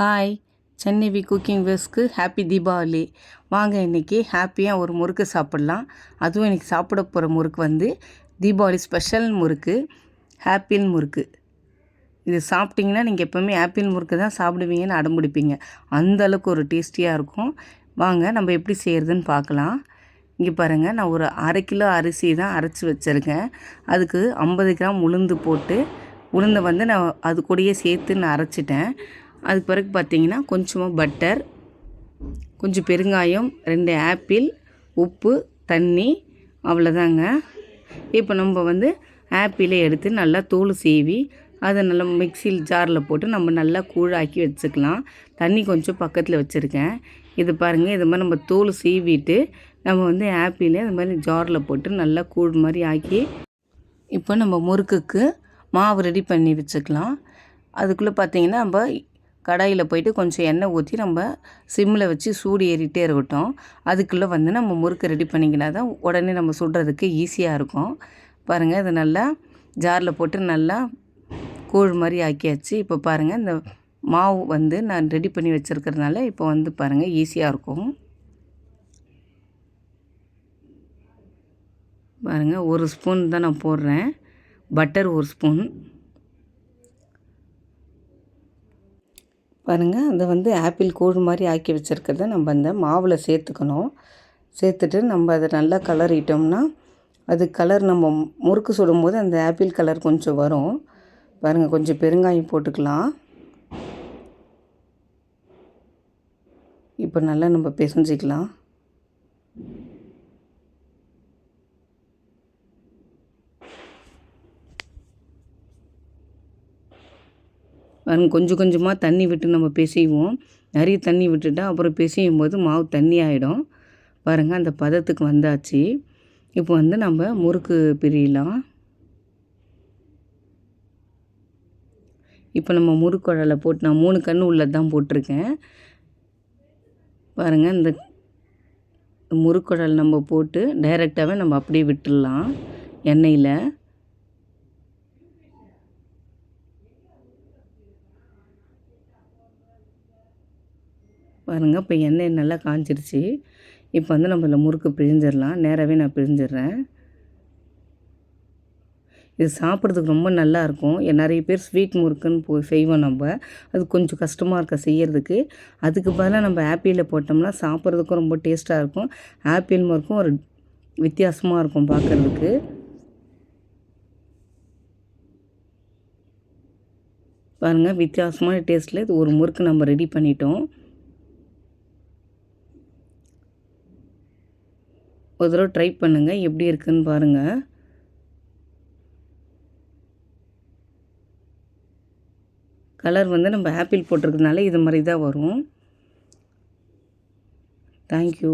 Hi Chennai cooking வேஸ்க்கு happy Deepavali. வாங்க இன்றைக்கி ஹாப்பியாக ஒரு முறுக்கு சாப்பிட்லாம். அதுவும் இன்றைக்கி சாப்பிட போகிற முறுக்கு வந்து தீபாவளி ஸ்பெஷல் முறுக்கு ஹாப்பின் முறுக்கு. இது சாப்பிட்டிங்கன்னா நீங்கள் எப்போவுமே ஆப்பிள் முறுக்கு தான் சாப்பிடுவீங்கன்னு அடம்பிடிப்பீங்க அந்த அளவுக்கு ஒரு டேஸ்டியாக இருக்கும். வாங்க நம்ம எப்படி செய்கிறதுன்னு பார்க்கலாம். இங்கே பாருங்கள் நான் ஒரு அரை கிலோ அரிசி தான் அரைச்சி வச்சுருக்கேன். அதுக்கு ஐம்பது கிராம் உளுந்து போட்டு உளுந்தை வந்து நான் அது கூடயே சேர்த்து நான் அரைச்சிட்டேன். அதுக்கு பிறகு பார்த்தீங்கன்னா கொஞ்சமாக பட்டர் கொஞ்சம் பெருங்காயம் ரெண்டு ஆப்பிள் உப்பு தண்ணி அவ்வளோதாங்க. இப்போ நம்ம வந்து ஆப்பிளை எடுத்து நல்லா தோல் சீவி அதை நல்லா மிக்சியில் ஜாரில் போட்டு நம்ம நல்லா கூழாக்கி வச்சுக்கலாம். தண்ணி கொஞ்சம் பக்கத்தில் வச்சுருக்கேன். இது பாருங்கள் இது மாதிரி நம்ம தோல் சீவிட்டு நம்ம வந்து ஆப்பிளை இது மாதிரி ஜாரில் போட்டு நல்லா கூழ் மாதிரி ஆக்கி இப்போ நம்ம முறுக்குக்கு மாவு ரெடி பண்ணி வச்சுக்கலாம். அதுக்குள்ளே பார்த்திங்கன்னா நம்ம கடாயில் போயிட்டு கொஞ்சம் எண்ணெய் ஊற்றி நம்ம சிம்மில் வச்சு சூடு ஏறிட்டே இருக்கட்டும். அதுக்குள்ளே வந்து நம்ம முறுக்கு ரெடி பண்ணிக்கினா தான் உடனே நம்ம சுடுறதுக்கு ஈஸியாக இருக்கும். பாருங்கள் இது நல்லா ஜாரில் போட்டு நல்லா கூழ் மாதிரி ஆக்கியாச்சு. இப்போ பாருங்கள் இந்த மாவு வந்து நான் ரெடி பண்ணி வச்சுருக்கிறதுனால இப்போ வந்து பாருங்கள் ஈஸியாக இருக்கும். பாருங்கள் ஒரு ஸ்பூன் தான் நான் போடுறேன். பட்டர் ஒரு ஸ்பூன். பாருங்கள் அதை வந்து ஆப்பிள் கூழ் மாதிரி ஆக்கி வச்சுருக்கிறத நம்ம அந்த மாவில் சேர்த்துக்கணும். சேர்த்துட்டு நம்ம அதை நல்லா கலரிட்டோம்னா அது கலர் நம்ம முறுக்கு சுடும்போது அந்த ஆப்பிள் கலர் கொஞ்சம் வரும். பாருங்கள் கொஞ்சம் பெருங்காயம் போட்டுக்கலாம். இப்போ நல்லா நம்ம பிசைஞ்சிக்கலாம். பாருங்க கொஞ்சம் கொஞ்சமாக தண்ணி விட்டு நம்ம பிசைவோம். நிறைய தண்ணி விட்டுட்டா அப்புறம் பிசையும் போது மாவு தண்ணி ஆகிடும் பாருங்கள் அந்த பதத்துக்கு வந்தாச்சு. இப்போ வந்து நம்ம முறுக்கு பிரியலாம். இப்போ நம்ம முறுக்குழலை போட்டு நான் மூணு கன்று உள்ளது தான் போட்டிருக்கேன். பாருங்கள் இந்த முறுக்குழல் நம்ம போட்டு டைரெக்டாகவே நம்ம அப்படியே விட்டுடலாம் எண்ணெயில். பாருங்கள் இப்போ எண்ணெய் நல்லா காஞ்சிருச்சு. இப்போ வந்து நம்ம இதில் முறுக்கு பிழிஞ்சிடலாம். நேராகவே நான் பிழிஞ்சிடுறேன். இது சாப்பிட்றதுக்கு ரொம்ப நல்லாயிருக்கும் நிறைய பேர் ஸ்வீட் முறுக்குன்னு போ செய்வோம் நம்ம. அது கொஞ்சம் கஷ்டமாக இருக்க செய்கிறதுக்கு அதுக்கு பதிலாக நம்ம ஆப்பிளில் போட்டோம்னா சாப்பிட்றதுக்கும் ரொம்ப டேஸ்ட்டாக இருக்கும். ஆப்பிள் முறுக்கும் ஒரு வித்தியாசமாக இருக்கும் பார்க்குறதுக்கு பாருங்கள் வித்தியாசமான டேஸ்ட்டில் இது ஒரு முறுக்கு நம்ம ரெடி பண்ணிட்டோம். ஒரு தடவை ட்ரை பண்ணுங்கள் எப்படி இருக்குதுன்னு பாருங்கள் கலர் வந்து நம்ம ஆப்பிள் போட்டிருக்கனால இது மாதிரி தான் வரும். தேங்க்யூ